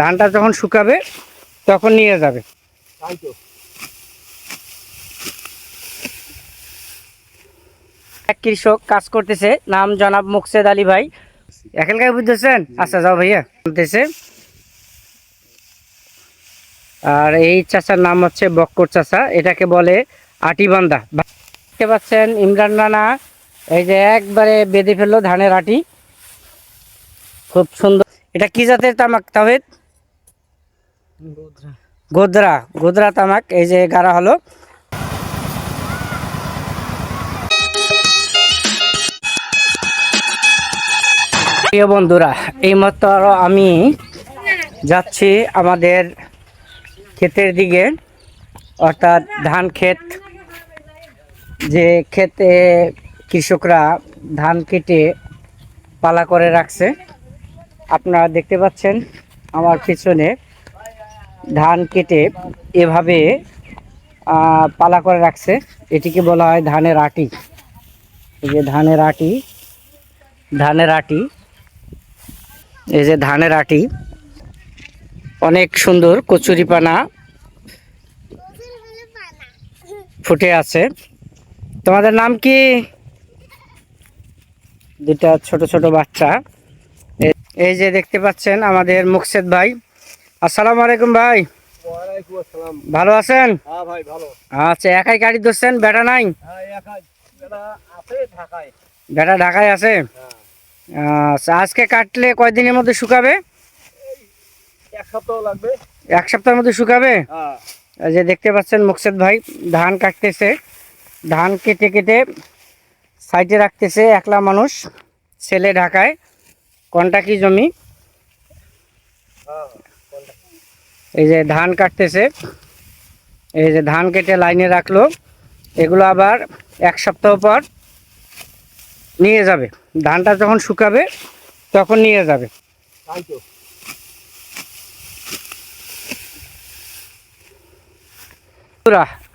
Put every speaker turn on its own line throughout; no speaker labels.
ধানটা যখন শুকাবে তখন নিয়ে যাবে। এক কৃষক কাজ করতেছে নাম জনাব মুকসেদ আলী ভাই। এখানকার বুঝতেছেন? আচ্ছা যাও ভাইয়া। বলতেছে। আর এই চাচার নাম হচ্ছে বক্কর চাচা এটাকে বলে আটিবান্ধা। দেখতে পাচ্ছেন ইমরান রানা এই যে একবারে বেঁধে ফেলল ধানের আটি। খুব সুন্দর। এটা কি জাতের তামাক তাহিদ গোদরা। গোদরা তামাক, এই যে গাড়া হলো। প্রিয় বন্ধুরা, এই মাত্র আমি যাচ্ছি আমাদের ক্ষেতের দিকে। অর্থাৎ ধান ক্ষেত। যে ক্ষেতে কৃষকরা ধান কেটে পালা করে রাখছে। আপনারা দেখতে পাচ্ছেন আমার পিছনে ধান কেটে এভাবে পালা করে রাখছে। এটিকে বলা হয় ধানের আটি। এই যে ধানের আটি ধানের আটি, এই যে ধানের আটি। অনেক সুন্দর কচুরিপানা ফুটে আছে। তোমাদের নাম কি? দুটা ছোট ছোট বাচ্চা। এই যে দেখতে পাচ্ছেন আমাদের মুকসেদ ভাই। আসসালামু আলাইকুম ভাই। ভালো আছেন?
হ্যাঁ
আচ্ছা একাই গাড়ি ধরছেন? বেটা নাই?
হ্যাঁ
বেটা ঢাকায়। আছে?
হ্যাঁ।
আচ্ছা আজকে কাটলে কয়দিনের মধ্যে শুকাবে?
এক সপ্তাহ লাগবে।
এক সপ্তাহের মধ্যে শুকাবে? যে দেখতে পাচ্ছেন মুকসেদ ভাই ধান কাটতেছে। ধান কেটে কেটে সাইডে রাখতেছে একলা মানুষ ছেলে ঢাকায়। কন্টাকি জমি? এই যে ধান কাটতেছে এই যে ধান কেটে লাইনে রাখল এগুলো আবার এক সপ্তাহ পর নিয়ে যাবে। ধানটা যখন শুকাবে তখন নিয়ে যাবে।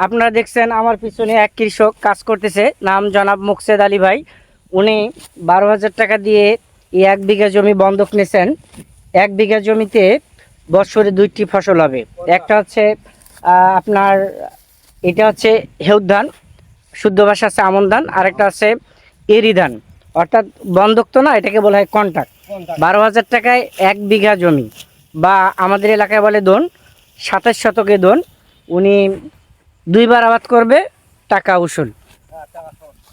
আপনারা দেখছেন আমার পিছনে এক কৃষক কাজ করতেছে নাম জনাব মুকসেদ আলী ভাই। উনি বারো হাজার টাকা দিয়ে এক বিঘা জমি বন্ধক নিয়েছেন। এক বিঘা জমিতে বছরে দুইটি ফসল হবে। একটা হচ্ছে আপনার এটা হচ্ছে হেউদ ধান শুদ্ধ ভাষা আছে আমন ধান আর একটা আছে এরি ধান। অর্থাৎ বন্ধক তো না এটাকে বলা হয় কন্ট্রাক্ট বারো হাজার টাকায় এক বিঘা জমি বা আমাদের এলাকায় বলে দোন সাতাশ শতকে দোন উনি দুইবার আবাদ করবে টাকা উসুল।
টাকা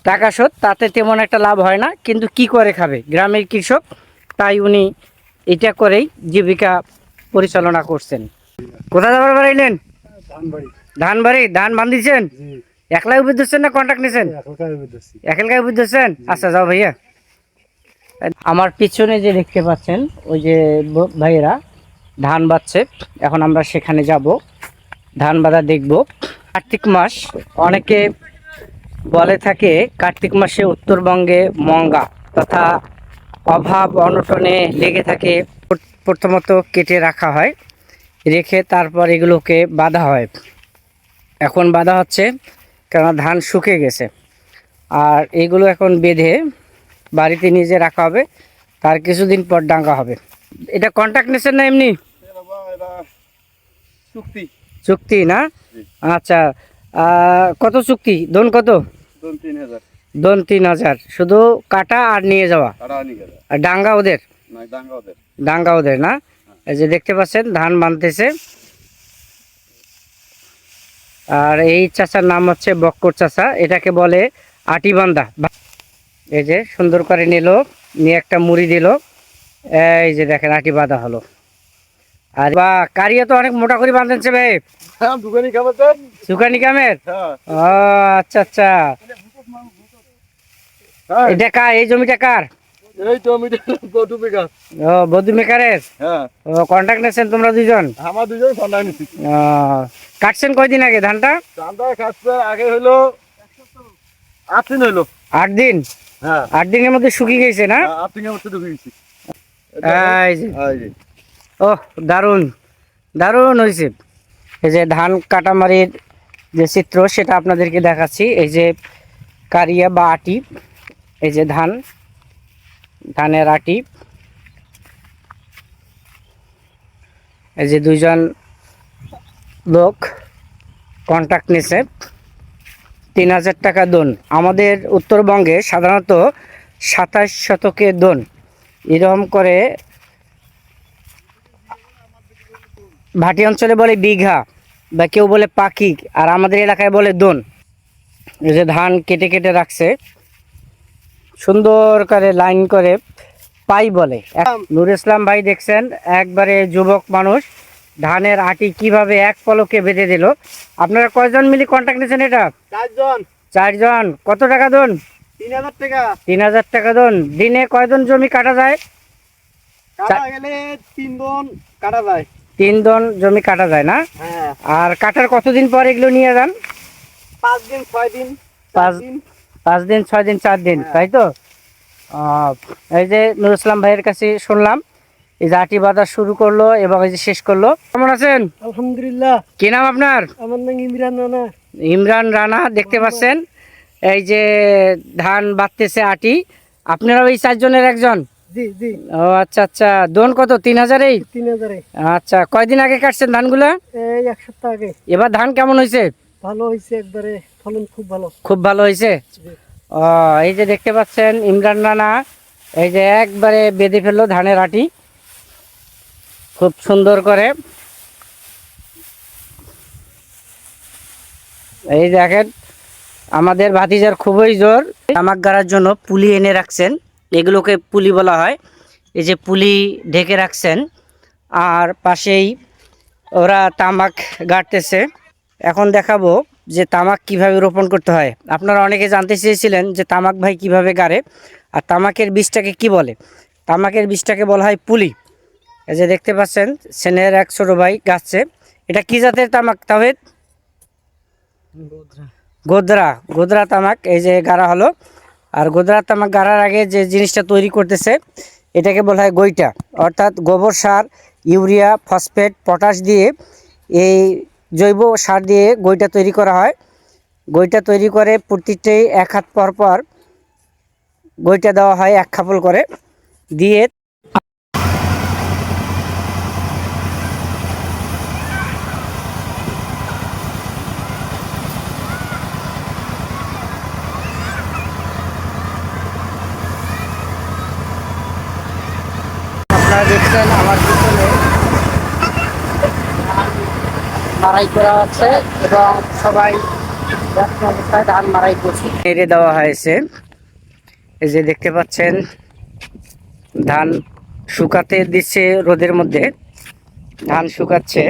টাকা শোধ তাতে তেমন একটা লাভ হয় না কিন্তু কি করে খাবে? গ্রামের কৃষক তাই উনি এটা করেই জীবিকা পরিচালনা করছেন। কোথায় যাবার বাড়াইলেন
ধানবাড়ি।
ধান বাড়ি ধান বান্ধিছেন? একলাই বুঝতেছেন না কন্ট্রাক্ট নিছেন?
বিদেশি
এখানকার বুঝতেছেন আচ্ছা যাও ভাইয়া। আমার পিছনে যে দেখতে পাচ্ছেন ওই যে ভাইয়েরা ধান বাচ্ছে এখন আমরা সেখানে যাব। ধান বাঁধা দেখব। কার্তিক মাস অনেকে বলে থাকে কার্তিক মাসে উত্তরবঙ্গে মঙ্গা তথা অভাব অনটনে লেগে থাকে। প্রথমত কেটে রাখা হয় রেখে তারপর এগুলোকে বাঁধা হয়। এখন বাঁধা হচ্ছে কেননা ধান শুকে গেছে। আর এগুলো এখন বেঁধে বাড়িতে নিয়ে নিজে রাখা হবে তার কিছুদিন পর ডাঙ্গা হবে। এটা কন্ট্যাক্ট নিয়েছেন না এমনি?
চুক্তি।
চুক্তি না? আচ্ছা কত চুক্তি? দোন কত?
দোন তিন হাজার।
শুধু কাটা আর নিয়ে যাওয়া? আর ডাঙ্গা ওদের?
দাঙ্গা ওদের।
ডাঙ্গা ওদের না। এই যে দেখতে পাচ্ছেন ধান বানতেছে আর এই চাচার নাম হচ্ছে বক্কর চাচা এটাকে বলে আটিবান্ধা। এই যে সুন্দর করে নিল নিয়ে একটা মুড়ি দিল। এই যে দেখেন আটি বাঁধা হলো। আর বা কারিয়া তো অনেক মোটা করে বাঁধেছে ভাই সুকানি কামের ও আচ্ছা আচ্ছা।
হ্যাঁ।
এটা কার? এই জমিটা কার?
এই তো আমি
ও মেকারের
হ্যাঁ।
ও তোমরা
আমার
কাটছেন কয়দিন আগে ধানটা?
আগে আট দিন হইল
আট দিন?
হ্যাঁ।
আট দিনের মধ্যে শুকিয়ে গেছে না?
আট দিনের মধ্যে ঢুকে গেছি।
এই যে।
এই যে।
ও দারুণ। দারুণ হয়েছে। এই যে ধান কাটামারির যে চিত্র সেটা আপনাদেরকে দেখাচ্ছি। এই যে কারিয়া বা আটি এই যে ধান। ধানের আটি। এই যে দুইজন লোক কন্ট্যাক্ট নিছে। তিন হাজার টাকা দোন। আমাদের উত্তরবঙ্গে সাধারণত সাতাশ শতকে দোন। এরকম করে ভাটি অঞ্চলে বলে বিঘা বা কেউ বলে পাখি, আর আমাদের এলাকায় বলে দোন। যে ধান কেটে কেটে রাখছে। সুন্দর করে লাইন করে পাই বলে। নুর ইসলাম ভাই দেখছেন একবারে যুবক মানুষ ধানের আটি কীভাবে এক পলকে বেঁধে দিল। আপনারা কয়জন মিলি কন্ট্যাক্ট নিয়েছেন এটা?
চারজন।
চারজন। কত টাকা দোন?
তিন হাজার টাকা।
তিন হাজার টাকা দোন। দিনে কয়জন জমি কাটা যায়?
কাটা
জমি কাটা যায় না?
হ্যাঁ।
আর কাটার কতদিন পর এগুলো নিয়ে যান?
পাঁচ দিন ছয় দিন
পাঁচ-
দিন।
পাঁচ দিন ছয় দিন চার দিন
হ্যাঁ।
তাই তো? এই যে নুর ইসলাম ভাইয়ের কাছে শুনলাম এই যে আটি বাঁধা শুরু করল এবং এই যে শেষ করল। কেমন আছেন?
আলহামদুলিল্লাহ।
কি নাম আপনার?
আমার নাম ইমরান রানা।
ইমরান রানা দেখতে পাচ্ছেন? এই যে ধান বাঁধতেছে আটি আপনারাও এই চারজনের একজন? ও আচ্ছা আচ্ছা। দোন কত তিন হাজারেই?
তিন হাজারে
আচ্ছা কয়দিন আগে কাটছেন ধানগুলা?
এক সপ্তাহ আগে।
এবার ধান কেমন হয়েছে?
ভালো হয়েছে একবারে ফলন খুব ভালো।
খুব ভালো হয়েছে ও এই যে দেখতে পাচ্ছেন ইমরান রানা এই যে একবারে বেঁধে ফেলল ধানের আটি। খুব সুন্দর করে। এই দেখেন আমাদের ভাতিজার খুবই জোর। তামাক গাড়ার জন্য পুলি এনে রাখছেন। এগুলোকে পুলি বলা হয়। এই যে পুলি ঢেকে রাখছেন। আর পাশেই ওরা তামাক গাড়তেছে এখন দেখাবো যে তামাক কীভাবে রোপণ করতে হয়। আপনারা অনেকে জানতে চেয়েছিলেন যে তামাক ভাই কীভাবে গাড়ে আর তামাকের বীজটাকে কি বলে? তামাকের বীজটাকে বলা হয় পুলি। এই যে দেখতে পাচ্ছেন সেনের এক ছোটো ভাই গাছছে এটা কি জাতের তামাক তাহিদ গোদরা। গোদরা তামাক এই যে গাড়া হলো। আর গোদরা তামাক গাড়ার আগে যে জিনিসটা তৈরি করতেছে এটাকে বলা হয় গইটা অর্থাৎ গোবর সার ইউরিয়া ফসফেট পটাশ দিয়ে এই জৈব সার দিয়ে গইটা তৈরি করা হয়। গইটা তৈরি করে প্রতিটাই এক হাত পর পর গইটা দেওয়া হয় এক খাপল করে। দিয়ে আপনারা দেখছেন আমার পিছনে মারাই করা আছে এবং সবাই অবস্থায় ধান মারাই করছে। নেড়ে দেওয়া হয়েছে। এই যে দেখতে পাচ্ছেন, ধান শুকাতে দিচ্ছে রোদের মধ্যে, ধান শুকাচ্ছে।